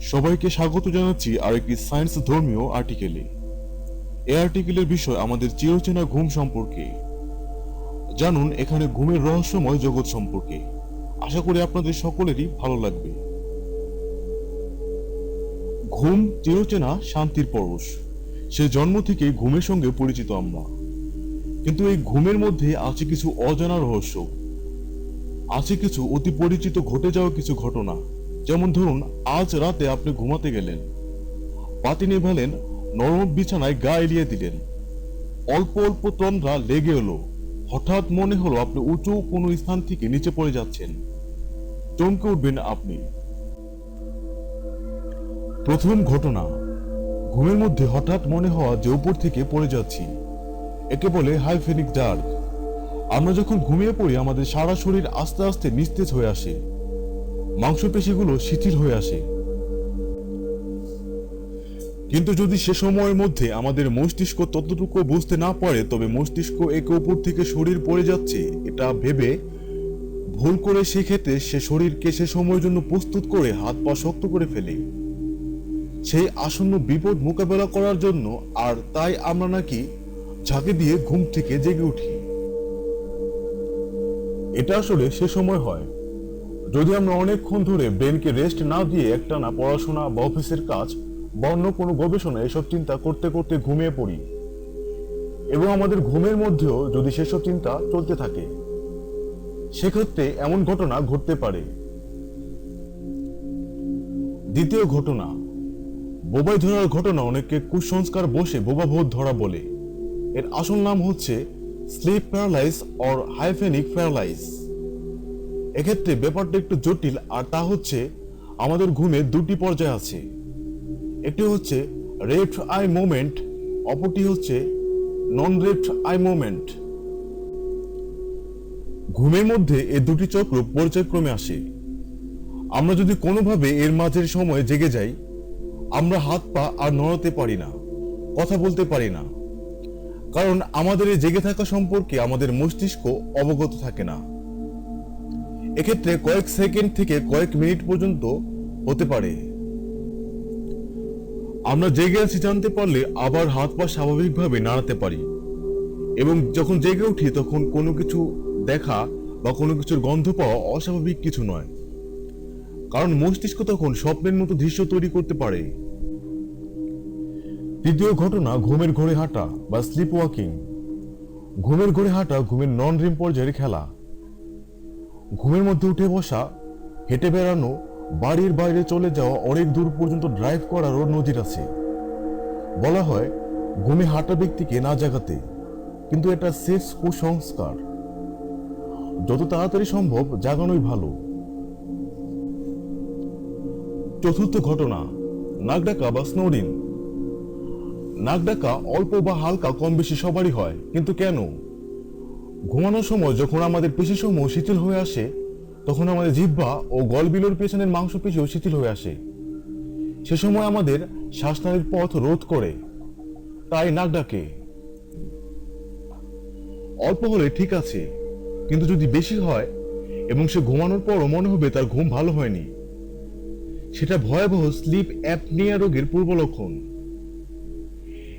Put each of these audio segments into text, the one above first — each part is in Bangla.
সবাইকে স্বাগত জানাচ্ছি আরেকটি সায়েন্স ধর্মীয় আর্টিকেলে। এই আর্টিকেলের বিষয় আমাদের চিরচেনা ঘুম সম্পর্কে। জানুন, এখানে ঘুমের রহস্যময় জগৎ সম্পর্কে। আশা করি আপনাদের সকলেরই ভালো লাগবে। ঘুম চিরচেনা শান্তির পরশ। সে জন্ম থেকে ঘুমের সঙ্গে পরিচিত আমরা। কিন্তু এই ঘুমের মধ্যে আছে কিছু অজানা রহস্য। আছে কিছু অতি পরিচিত ঘটে যাওয়া কিছু ঘটনা। যেমন ধরুন, আজ রাতে আপনি ঘুমাতে গেলেন। পাতি নেভালেন নরম বিছানায় গা এলিয়ে দিলেন। অল্প অল্প তন্দ্রা লেগে এলো। হঠাৎ মনে হলো আপনি উঁচু কোনো স্থান থেকে নিচে পড়ে যাচ্ছেন। চমকে উঠবেন আপনি। প্রথম ঘটনা, ঘুমের মধ্যে হঠাৎ মনে হওয়া যে উপর থেকে পড়ে যাচ্ছি। একে বলে হাইফেনিক ডার্ক। আমরা যখন ঘুমিয়ে পড়ি, আমাদের সারা শরীর আস্তে আস্তে নিস্তেজ হয়ে আসে। মাংসপেশিগুলো শিথিল হয়ে আসে। কিন্তু যদি সে সময়ের মধ্যে আমাদের মস্তিষ্ক ততটুকু বুঝতে না পারে, তবে মস্তিষ্ক একে উপর থেকে শরীর পড়ে যাচ্ছে। এটা ভেবে ভুল করে সেক্ষেত্রে সে শরীরকে সে সময়ের জন্য প্রস্তুত করে হাত পা শক্ত করে ফেলে। সেই আসন্ন বিপদ মোকাবেলা করার জন্য আর তাই আমরা নাকি ঝাঁকে দিয়ে ঘুম থেকে জেগে উঠি। এটা আসলে সে সময় হয়। যদি আমরা অনেকক্ষণ ধরে ব্রেনকে রেস্ট না দিয়ে একটানা পড়াশোনা বা অফিসের কাজ বা অন্য কোনো গবেষণা এসব চিন্তা করতে করতে ঘুমিয়ে পড়ি, এবং আমাদের ঘুমের মধ্যেও যদি সেসব চিন্তা চলতে থাকে, সেক্ষেত্রে এমন ঘটনা ঘটতে পারে। দ্বিতীয় ঘটনা বোবাই ধরার ঘটনা অনেককে কুসংস্কার বসে বোবাবোধ ধরা বলে। এর আসল নাম হচ্ছে স্লিপ প্যারালাইজ অর হাইফেনিক প্যারালাইজ এক্ষেত্রে ব্যাপারটা একটু জটিল, আর তা হচ্ছে আমাদের ঘুমে দুটি পর্যায় আছে। একটি হচ্ছে রেফট আই মোমেন্ট অপরটি হচ্ছে নন রেফট আই মোমেন্ট ঘুমের মধ্যে এই দুটি চক্র পর্যায়ক্রমে আসে। আমরা যদি কোনোভাবে এর মাঝের সময় জেগে যাই, আমরা হাত পা আর নড়াতে পারি না, কথা বলতে পারি না। কারণ আমাদের এই জেগে থাকা সম্পর্কে আমাদের মস্তিষ্ক অবগত থাকে না। এক্ষেত্রে কয়েক সেকেন্ড থেকে কয়েক মিনিট পর্যন্ত হতে পারে। আমরা জেগে আছি জানতে পারলে আবার হাত পা স্বাভাবিকভাবে নাড়াতে পারি। এবং যখন জেগে উঠি, তখন কোনো কিছু দেখা বা কোনো কিছুর গন্ধ পাওয়া অস্বাভাবিক কিছু নয়। কারণ মস্তিষ্ক তখন স্বপ্নের মতো দৃশ্য তৈরি করতে পারে। তৃতীয় ঘটনা, ঘুমের ঘোরে হাঁটা বা স্লিপ ওয়াকিং ঘুমের ঘোরে হাঁটা ঘুমের নন রিম পর্যায়ের খেলা। ঘুমের মধ্যে উঠে বসা, হেঁটে বেড়ানো, বাড়ির বাইরে চলে যাওয়া অনেক দূর পর্যন্ত ড্রাইভ করারও নজির আছে। বলা হয়, ঘুমে হাঁটা ব্যক্তিকে না জাগাতে, কিন্তু এটা শেষ কুসংস্কার। যত তাড়াতাড়ি সম্ভব জাগানোই ভালো। চতুর্থ ঘটনা নাক ডাকা বা স্নোরিন। নাক ডাকা অল্প বা হালকা কম বেশি সবারই হয়, কিন্তু কেন? ঘুমানোর সময় যখন আমাদের পেশিসমূহ শিথিল হয়ে আসে, তখন আমাদের জিহ্বা ও গলবিলোর পেছনের মাংসপেশিও শিথিল হয়ে আসে। সে সময় আমাদের শ্বাসনালীর পথ রোধ করে, তাই নাক ডাকে। অল্প হলে ঠিক আছে, কিন্তু যদি বেশি হয় এবং সে ঘুমানোর পরও মনে হবে তার ঘুম ভালো হয়নি, সেটা ভয়াবহ স্লিপ অ্যাপনিয়া রোগের পূর্ব লক্ষণ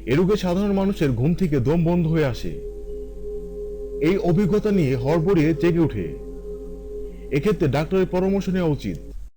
এ রোগে সাধারণ মানুষের ঘুম থেকে দম বন্ধ হয়ে আসে। এই অভিজ্ঞতা নিয়ে হড়বড়িয়ে জেগে ওঠে এক্ষেত্রে ডাক্তারের পরামর্শ নেওয়া উচিত।